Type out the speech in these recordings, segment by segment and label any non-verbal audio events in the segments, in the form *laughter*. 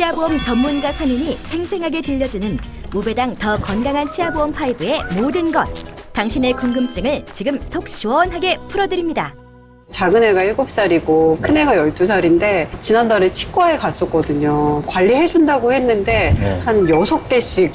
치아보험 전문가 선임이 생생하게 들려주는 무배당 더 건강한 치아보험 5의 모든 것. 당신의 궁금증을 지금 속 시원하게 풀어드립니다. 작은 애가 7살이고 큰 애가 12살인데 지난달에 치과에 갔었거든요. 관리해준다고 했는데 네. 한 6개씩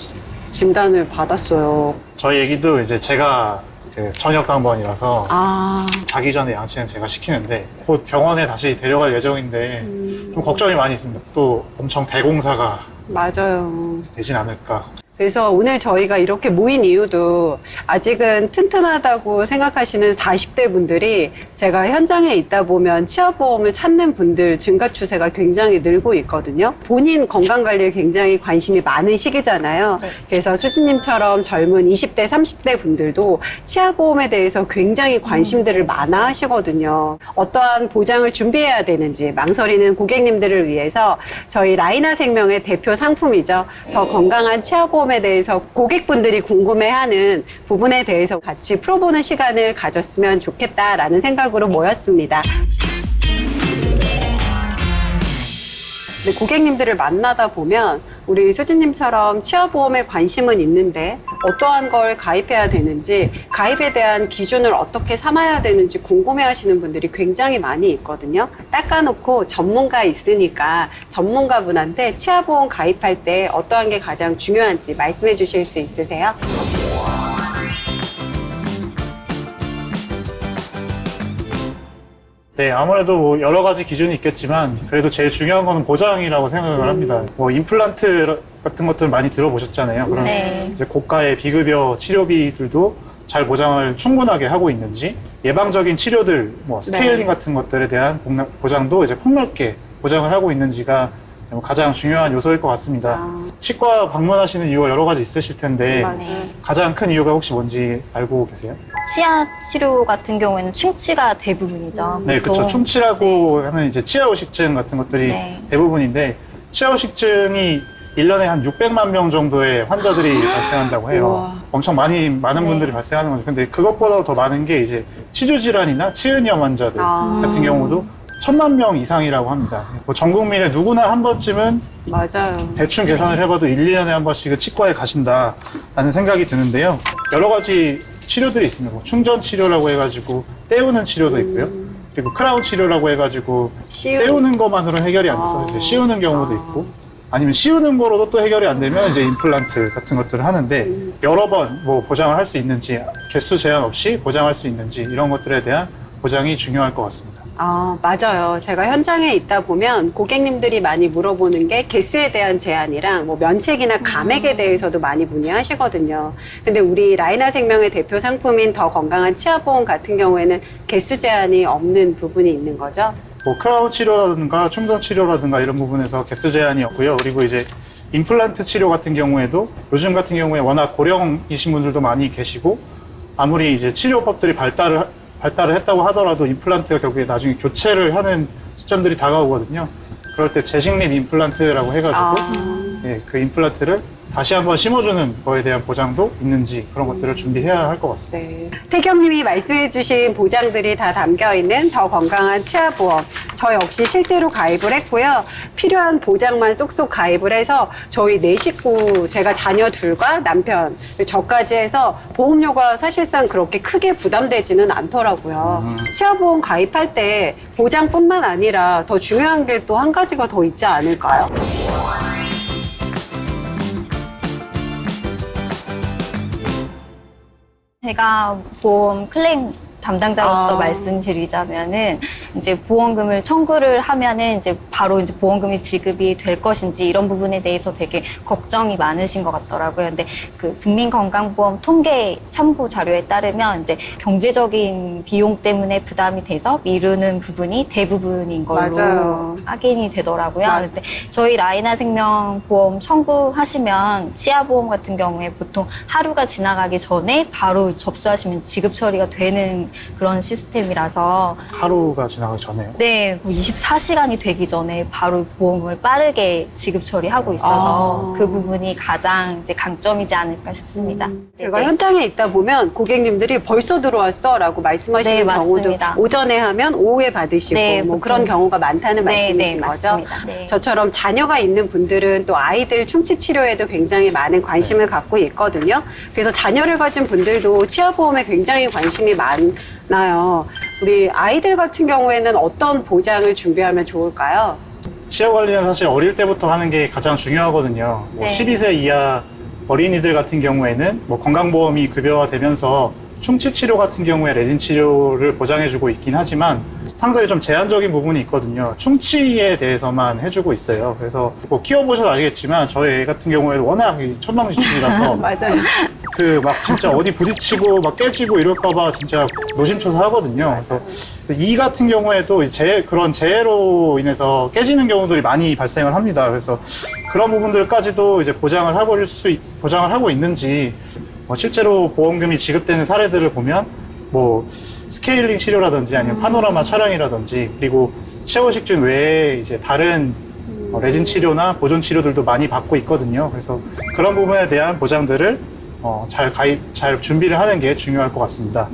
진단을 받았어요. 저희 애기도 이제 제가 그 저녁 당번이라서 아, 자기 전에 양치는 제가 시키는데 곧 병원에 다시 데려갈 예정인데 음, 좀 걱정이 많이 있습니다. 또 엄청 대공사가 맞아요. 되진 않을까. 그래서 오늘 저희가 이렇게 모인 이유도 아직은 튼튼하다고 생각하시는 40대 분들이 제가 현장에 있다 보면 치아보험을 찾는 분들 증가 추세가 굉장히 늘고 있거든요. 본인 건강 관리에 굉장히 관심이 많은 시기잖아요. 네. 그래서 수수님처럼 젊은 20대, 30대 분들도 치아보험에 대해서 굉장히 관심들을 많아 하시거든요. 어떠한 보장을 준비해야 되는지 망설이는 고객님들을 위해서 저희 라이나 생명의 대표 상품이죠. 더 건강한 치아보험 에 대해서 고객분들이 궁금해하는 부분에 대해서 같이 풀어보는 시간을 가졌으면 좋겠다라는 생각으로 모였습니다. 고객님들을 만나다 보면 우리 수진님처럼 치아보험에 관심은 있는데 어떠한 걸 가입해야 되는지 가입에 대한 기준을 어떻게 삼아야 되는지 궁금해 하시는 분들이 굉장히 많이 있거든요. 닦아놓고 전문가 있으니까 전문가분한테 치아보험 가입할 때 어떠한 게 가장 중요한지 말씀해 주실 수 있으세요? 네, 아무래도 뭐 여러 가지 기준이 있겠지만 그래도 제일 중요한 거는 보장이라고 생각을 합니다. 뭐 임플란트 같은 것들 많이 들어보셨잖아요. 그런 네. 이제 고가의 비급여 치료비들도 잘 보장을 충분하게 하고 있는지 예방적인 치료들, 뭐 스케일링 네. 같은 것들에 대한 복나- 보장도 이제 폭넓게 보장을 하고 있는지가 가장 중요한 요소일 것 같습니다. 아, 치과 방문하시는 이유가 여러 가지 있으실 텐데 맞아요. 가장 큰 이유가 혹시 뭔지 알고 계세요? 치아 치료 같은 경우에는 충치가 대부분이죠. 네, 그렇죠. 보통. 충치라고 하면 이제 치아 후식증 같은 것들이 네. 대부분인데 치아 후식증이 1년에 한 600만 명 정도의 환자들이 발생한다고 해요. 우와. 엄청 많이 많은 네. 분들이 발생하는 거죠. 근데 그것보다 더 많은 게 이제 치주 질환이나 치은염 환자들 아. 같은 경우도 천만 명 이상이라고 합니다. 뭐전 국민의 누구나 한 번쯤은 맞아요. 대충 계산을 해봐도 1, 2년에 한 번씩은 치과에 가신다라는 생각이 드는데요. 여러 가지 치료들이 있습니다. 뭐 충전 치료라고 해가지고 때우는 치료도 있고요. 그리고 크라운 치료라고 해가지고 쉬운- 때우는 것만으로 해결이 안 돼서 아. 이제 씌우는 경우도 아. 있고 아니면 씌우는 거로도 또 해결이 안 되면 이제 임플란트 같은 것들을 하는데 음. 여러 번 뭐 보장을 할 수 있는지 개수 제한 없이 보장할 수 있는지 이런 것들에 대한 보장이 중요할 것 같습니다. 아, 맞아요. 제가 현장에 있다 보면 고객님들이 많이 물어보는 게 개수에 대한 제한이랑 뭐 면책이나 감액에 대해서도 많이 문의하시거든요. 근데 우리 라이나 생명의 대표 상품인 더 건강한 치아보험 같은 경우에는 개수 제한이 없는 부분이 있는 거죠. 뭐 크라운 치료라든가 충전 치료라든가 이런 부분에서 개수 제한이 없고요. 그리고 이제 임플란트 치료 같은 경우에도 요즘 같은 경우에 워낙 고령이신 분들도 많이 계시고 아무리 이제 치료법들이 발달을 하- 발달을 했다고 하더라도 임플란트가 결국에 나중에 교체를 하는 시점들이 다가오거든요. 그럴 때 재식립 임플란트라고 해가지고 아, 예, 그 임플란트를 다시 한번 심어주는 거에 대한 보장도 있는지 그런 것들을 준비해야 할 것 같습니다. 네. 태경님이 말씀해주신 보장들이 다 담겨 있는 더 건강한 치아 보험. 저 역시 실제로 가입을 했고요. 필요한 보장만 쏙쏙 가입을 해서 저희 네 식구, 제가 자녀 둘과 남편, 저까지 해서 보험료가 사실상 그렇게 크게 부담되지는 않더라고요. 음. 치아 보험 가입할 때 보장뿐만 아니라 더 중요한 게 또 한 가지가 더 있지 않을까요? 제가 보험 클레임 담당자로서 아. 말씀드리자면은 이제 보험금을 청구를 하면은 이제 바로 이제 보험금이 지급이 될 것인지 이런 부분에 대해서 되게 걱정이 많으신 것 같더라고요. 근데 그 국민건강보험 통계 참고 자료에 따르면 이제 경제적인 비용 때문에 부담이 돼서 미루는 부분이 대부분인 걸로 맞아요. 확인이 되더라고요. 맞아요. 근데 저희 라이나 생명 보험 청구하시면 치아보험 같은 경우에 보통 하루가 지나가기 전에 바로 접수하시면 지급 처리가 되는 그런 시스템이라서 하루가 지나 지나가기 전에요. 네, 24시간이 되기 전에 바로 보험을 빠르게 지급 처리하고 있어서 아. 그 부분이 가장 이제 강점이지 않을까 싶습니다. 음, 제가 네네. 현장에 있다 보면 고객님들이 벌써 들어왔어 라고 말씀하시는 네, 경우도 맞습니다. 오전에 하면 오후에 받으시고 네, 뭐 보통. 그런 경우가 많다는 네, 말씀이신 네, 거죠? 맞습니다. 네. 저처럼 자녀가 있는 분들은 또 아이들 충치 치료에도 굉장히 많은 관심을 갖고 있거든요. 그래서 자녀를 가진 분들도 치아 보험에 굉장히 관심이 많 아요. 우리 아이들 같은 경우에는 어떤 보장을 준비하면 좋을까요? 치아 관리는 사실 어릴 때부터 하는 게 가장 중요하거든요. 뭐 네. 12세 이하 어린이들 같은 경우에는 뭐 건강보험이 급여화되면서 충치 치료 같은 경우에 레진 치료를 보장해주고 있긴 하지만 상당히 좀 제한적인 부분이 있거든요. 충치에 대해서만 해주고 있어요. 그래서 뭐 키워보셔도 아시겠지만 저희 애 같은 경우에는 워낙 이 천방지축이라서 *laughs* 맞아요. 그 막 진짜 어디 부딪히고 막 깨지고 이럴까봐 진짜 노심초사하거든요. 그래서 이 같은 경우에도 재 그런 재해로 인해서 깨지는 경우들이 많이 발생을 합니다. 그래서 그런 부분들까지도 이제 보장을 하고 수 있- 보장을 하고 있는지 뭐 실제로 보험금이 지급되는 사례들을 보면 뭐 스케일링 치료라든지 아니면 파노라마 촬영이라든지 그리고 치아후식증 외에 이제 다른 어, 레진 치료나 보존 치료들도 많이 받고 있거든요. 그래서 그런 부분에 대한 보장들을 어, 잘 가입, 잘 준비를 하는 게 중요할 것 같습니다.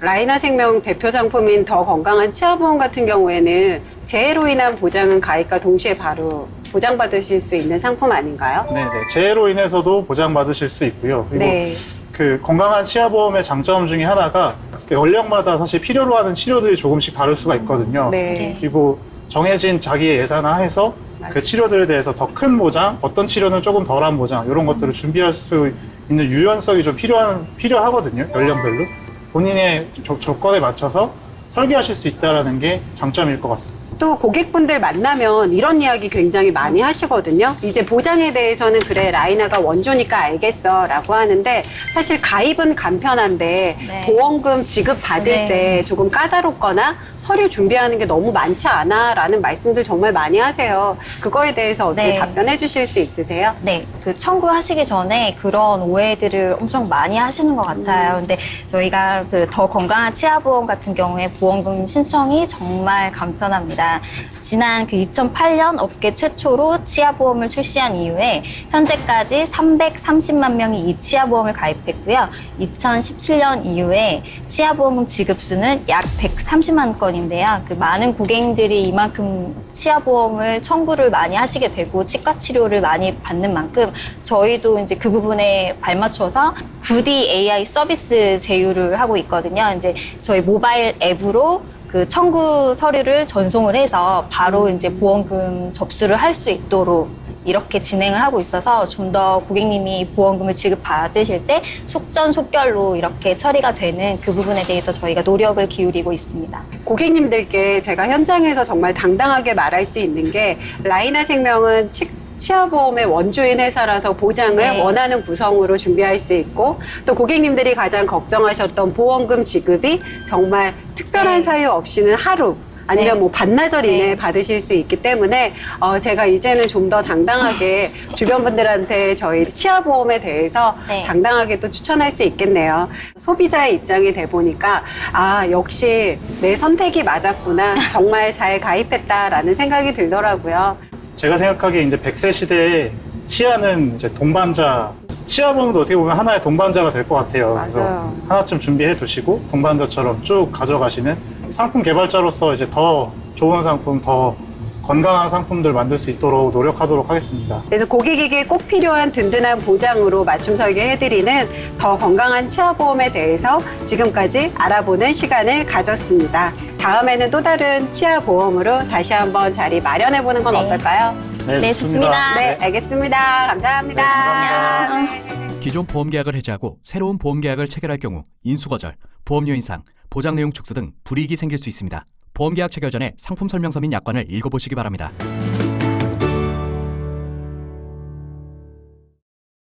라이나 생명 대표 상품인 더 건강한 치아보험 같은 경우에는 재해로 인한 보장은 가입과 동시에 바로 보장받으실 수 있는 상품 아닌가요? 네네. 재해로 인해서도 보장받으실 수 있고요. 그리고 네. 그 건강한 치아보험의 장점 중에 하나가 그 연령마다 사실 필요로 하는 치료들이 조금씩 다를 수가 있거든요. 네. 네. 그리고 정해진 자기의 예산화 해서 맞아요. 그 치료들에 대해서 더 큰 보장, 어떤 치료는 조금 덜한 보장 이런 것들을 준비할 수 있는 유연성이 좀 필요한 필요하거든요. 연령별로 본인의 조, 조건에 맞춰서 설계하실 수 있다라는 게 장점일 것 같습니다. 또 고객분들 만나면 이런 이야기 굉장히 많이 하시거든요. 이제 보장에 대해서는 그래 라이나가 원조니까 알겠어 라고 하는데 사실 가입은 간편한데 네. 보험금 지급 받을 네. 때 조금 까다롭거나 서류 준비하는 게 너무 많지 않아 라는 말씀들 정말 많이 하세요. 그거에 대해서 어떻게 네. 답변해 주실 수 있으세요? 네, 그 청구하시기 전에 그런 오해들을 엄청 많이 하시는 것 같아요. 근데 저희가 그 더 건강한 치아보험 같은 경우에 보험금 신청이 정말 간편합니다. 지난 그 2008년 업계 최초로 치아보험을 출시한 이후에 현재까지 330만 명이 이 치아보험을 가입했고요. 2017년 이후에 치아보험 지급수는 약 130만 건인데요. 그 많은 고객님들이 이만큼 치아보험을 청구를 많이 하시게 되고 치과 치료를 많이 받는 만큼 저희도 이제 그 부분에 발맞춰서 9D AI 서비스 제휴를 하고 있거든요. 이제 저희 모바일 앱으로 그 청구 서류를 전송을 해서 바로 이제 보험금 접수를 할 수 있도록 이렇게 진행을 하고 있어서 좀 더 고객님이 보험금을 지급받으실 때 속전속결로 이렇게 처리가 되는 그 부분에 대해서 저희가 노력을 기울이고 있습니다. 고객님들께 제가 현장에서 정말 당당하게 말할 수 있는 게 라이나 생명은 치, 치아보험의 원조인 회사라서 보장을 네. 원하는 구성으로 준비할 수 있고 또 고객님들이 가장 걱정하셨던 보험금 지급이 정말 특별한 네. 사유 없이는 하루 아니면 네. 뭐 반나절 이내에 네. 받으실 수 있기 때문에 어, 제가 이제는 좀 더 당당하게 *laughs* 주변 분들한테 저희 치아 보험에 대해서 네. 당당하게 또 추천할 수 있겠네요. 소비자의 입장이 돼 보니까 아 역시 내 선택이 맞았구나 정말 잘 가입했다라는 생각이 들더라고요. 제가 생각하기에 이제 100세 시대에 치아는 이제 동반자, 치아보험도 어떻게 보면 하나의 동반자가 될 것 같아요. 그래서 맞아요. 하나쯤 준비해 두시고 동반자처럼 쭉 가져가시는 상품 개발자로서 이제 더 좋은 상품, 더 건강한 상품들 만들 수 있도록 노력하도록 하겠습니다. 그래서 고객에게 꼭 필요한 든든한 보장으로 맞춤 설계해드리는 더 건강한 치아보험에 대해서 지금까지 알아보는 시간을 가졌습니다. 다음에는 또 다른 치아보험으로 다시 한번 자리 마련해보는 건 네. 어떨까요? 네, 좋습니다. 네, 알겠습니다. 감사합니다. 네, 감사합니다. 기존 보험 계약을 해지하고 새로운 보험 계약을 체결할 경우 인수거절, 보험료 인상, 보장 내용 축소 등 불이익이 생길 수 있습니다. 보험 계약 체결 전에 상품 설명서 및 약관을 읽어보시기 바랍니다.